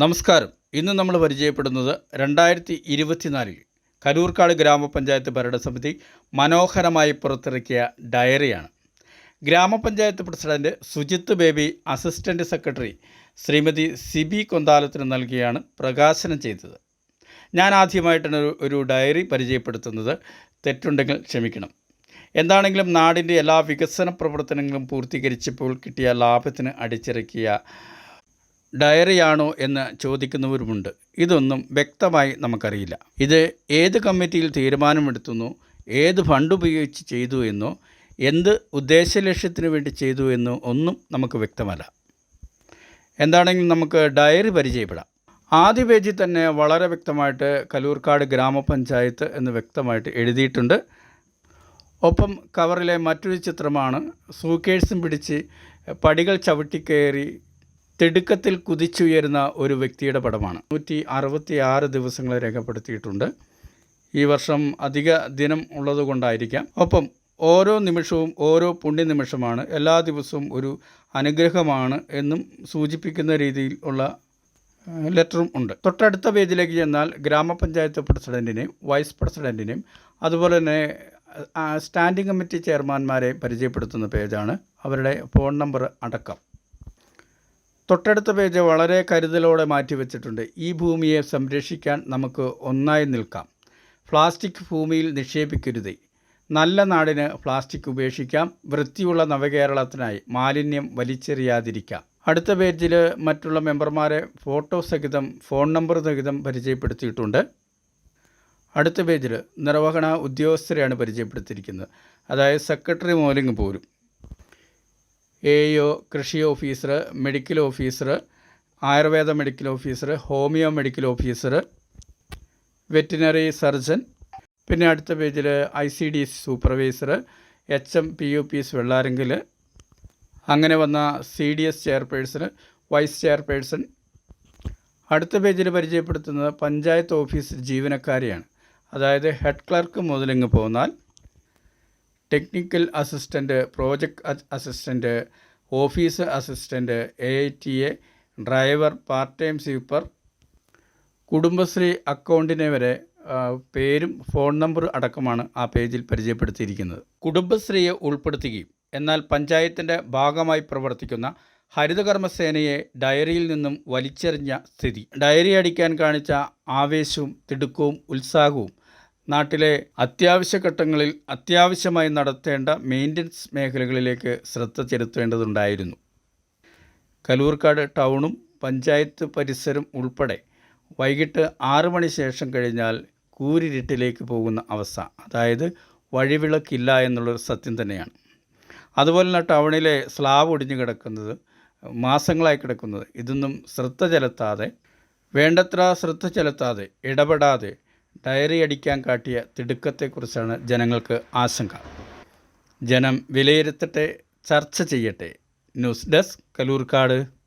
നമസ്കാരം. ഇന്ന് നമ്മൾ പരിചയപ്പെടുന്നത് രണ്ടായിരത്തി ഇരുപത്തിനാലിൽ കരൂർക്കാട് ഗ്രാമപഞ്ചായത്ത് ഭരണസമിതി മനോഹരമായി പുറത്തിറക്കിയ ഡയറിയാണ്. ഗ്രാമപഞ്ചായത്ത് president Sujith Baby assistant secretary Shrimati Sibi കൊന്താലത്തിന് നൽകിയാണ് പ്രകാശനം ചെയ്തത്. ഞാൻ ആദ്യമായിട്ടാണ് ഒരു- ഡയറി പരിചയപ്പെടുത്തുന്നത് തെറ്റുണ്ടെങ്കിൽ ക്ഷമിക്കണം. എന്താണെങ്കിലും നാടിന്റെ എല്ലാ വികസന പ്രവർത്തനങ്ങളും പൂർത്തീകരിച്ചപ്പോൾ കിട്ടിയ ലാഭത്തിന് അടിച്ചിറക്കിയ ഡയറിയാണോ എന്ന് ചോദിക്കുന്നവരുമുണ്ട്. ഇതൊന്നും വ്യക്തമായി നമുക്കറിയില്ല. ഇത് ഏത് കമ്മിറ്റിയിൽ തീരുമാനമെടുത്തുന്നു ഏത് ഫണ്ട് ഉപയോഗിച്ച് ചെയ്തു എന്നോ എന്ത് ഉദ്ദേശലക്ഷ്യത്തിന് വേണ്ടി ചെയ്തു എന്നോ ഒന്നും നമുക്ക് വ്യക്തമല്ല. എന്താണെങ്കിലും നമുക്ക് ഡയറി പരിചയപ്പെടാം. ആദ്യ പേജിൽ തന്നെ വളരെ വ്യക്തമായിട്ട് കലൂർക്കാട് ഗ്രാമപഞ്ചായത്ത് എന്ന് വ്യക്തമായിട്ട് എഴുതിയിട്ടുണ്ട്. ഒപ്പം കവറിലെ മറ്റൊരു ചിത്രമാണ് സൂക്കേഴ്സും പിടിച്ച് പടികൾ ചവിട്ടിക്കയറി തിടുക്കത്തിൽ കുതിച്ചുയരുന്ന ഒരു വ്യക്തിയുടെ പടമാണ്. നൂറ്റി അറുപത്തി ആറ് ദിവസങ്ങൾ രേഖപ്പെടുത്തിയിട്ടുണ്ട്. ഈ വർഷം അധിക ദിനം ഉള്ളതുകൊണ്ടായിരിക്കാം. ഒപ്പം ഓരോ നിമിഷവും ഓരോ പുണ്യ നിമിഷമാണ് എല്ലാ ദിവസവും ഒരു അനുഗ്രഹമാണ് എന്നും സൂചിപ്പിക്കുന്ന രീതിയിൽ ഉള്ള ലെറ്ററും ഉണ്ട്. തൊട്ടടുത്ത പേജിലേക്ക് ചെന്നാൽ ഗ്രാമപഞ്ചായത്ത് പ്രസിഡന്റിനെയും വൈസ് പ്രസിഡന്റിനെയും അതുപോലെ തന്നെ സ്റ്റാൻഡിംഗ് കമ്മിറ്റി ചെയർമാന്മാരെ പരിചയപ്പെടുത്തുന്ന പേജാണ്. അവരുടെ ഫോൺ നമ്പർ അടക്കം. തൊട്ടടുത്ത പേജ് വളരെ കരുതലോടെ മാറ്റിവെച്ചിട്ടുണ്ട്. ഈ ഭൂമിയെ സംരക്ഷിക്കാൻ നമുക്ക് ഒന്നായി നിൽക്കാം. പ്ലാസ്റ്റിക് ഭൂമിയിൽ നിക്ഷേപിക്കരുത്. നല്ല നാടിന് പ്ലാസ്റ്റിക് ഉപേക്ഷിക്കാം. വൃത്തിയുള്ള നവകേരളത്തിനായി മാലിന്യം വലിച്ചെറിയാതിരിക്കാം. അടുത്ത പേജിൽ മറ്റുള്ള മെമ്പർമാരെ ഫോട്ടോ സഹിതം ഫോൺ നമ്പർ സഹിതം പരിചയപ്പെടുത്തിയിട്ടുണ്ട്. അടുത്ത പേജിൽ നിർവഹണ ഉദ്യോഗസ്ഥരെയാണ് പരിചയപ്പെടുത്തിയിരിക്കുന്നത്. അതായത് സെക്രട്ടറി മോലിംഗ് പോലും. എ ഒ കൃഷി officer medical officer Ayurveda medical officer homoeo medical officer veterinary surgeon പിന്നെ അടുത്ത പേജിൽ I C D supervisor H M P U P S വെള്ളാരെങ്കിൽ അങ്ങനെ വന്ന C D S chairperson vice chairperson. അടുത്ത പേജിൽ പരിചയപ്പെടുത്തുന്നത് പഞ്ചായത്ത് ഓഫീസ് ജീവനക്കാരെയാണ്. അതായത് ഹെഡ് ക്ലർക്ക് മുതലിങ്ങ് പോന്നാൽ technical assistant project assistant office assistant A I T A driver part time sweeper Kudumbashree അക്കൗണ്ടിനെ വരെ പേരും ഫോൺ നമ്പർ അടക്കമാണ് ആ പേജിൽ പരിചയപ്പെടുത്തിയിരിക്കുന്നത്. കുടുംബശ്രീയെ ഉൾപ്പെടുത്തുകയും എന്നാൽ പഞ്ചായത്തിന്റെ ഭാഗമായി പ്രവർത്തിക്കുന്ന ഹരിതകർമ്മസേനയെ ഡയറിയിൽ നിന്നും വലിച്ചെറിഞ്ഞ സ്ഥിതി. ഡയറി അടിക്കാൻ കാണിച്ച ആവേശവും തിടുക്കവും ഉത്സാഹവും നാട്ടിലെ അത്യാവശ്യ ഘട്ടങ്ങളിൽ അത്യാവശ്യമായി നടത്തേണ്ട മെയിന്റനൻസ് മേഖലകളിലേക്ക് ശ്രദ്ധ ചെലുത്തേണ്ടതുണ്ടായിരുന്നു. കലൂർക്കാട് ടൗണും പഞ്ചായത്ത് പരിസരം ഉൾപ്പെടെ വൈകിട്ട് ആറ് മണി ശേഷം കഴിഞ്ഞാൽ കൂരിരുട്ടിലേക്ക് പോകുന്ന അവസ്ഥ അതായത് വഴിവിളക്കില്ല എന്നുള്ളൊരു സത്യം തന്നെയാണ്. അതുപോലെ തന്നെ ടൗണിലെ സ്ലാബ് ഒടിഞ്ഞു കിടക്കുന്നത് മാസങ്ങളായി കിടക്കുന്നത്. ഇതൊന്നും ശ്രദ്ധ ചെലുത്താതെ വേണ്ടത്ര ശ്രദ്ധ ചെലുത്താതെ ഇടപെടാതെ ഡയറി അടിക്കാൻ കാട്ടിയ തിടുക്കത്തെക്കുറിച്ചാണ് ജനങ്ങൾക്ക് ആശങ്ക. ജനം വിലയിരുത്തട്ടെ ചർച്ച ചെയ്യട്ടെ. News desk Kalloorkkad.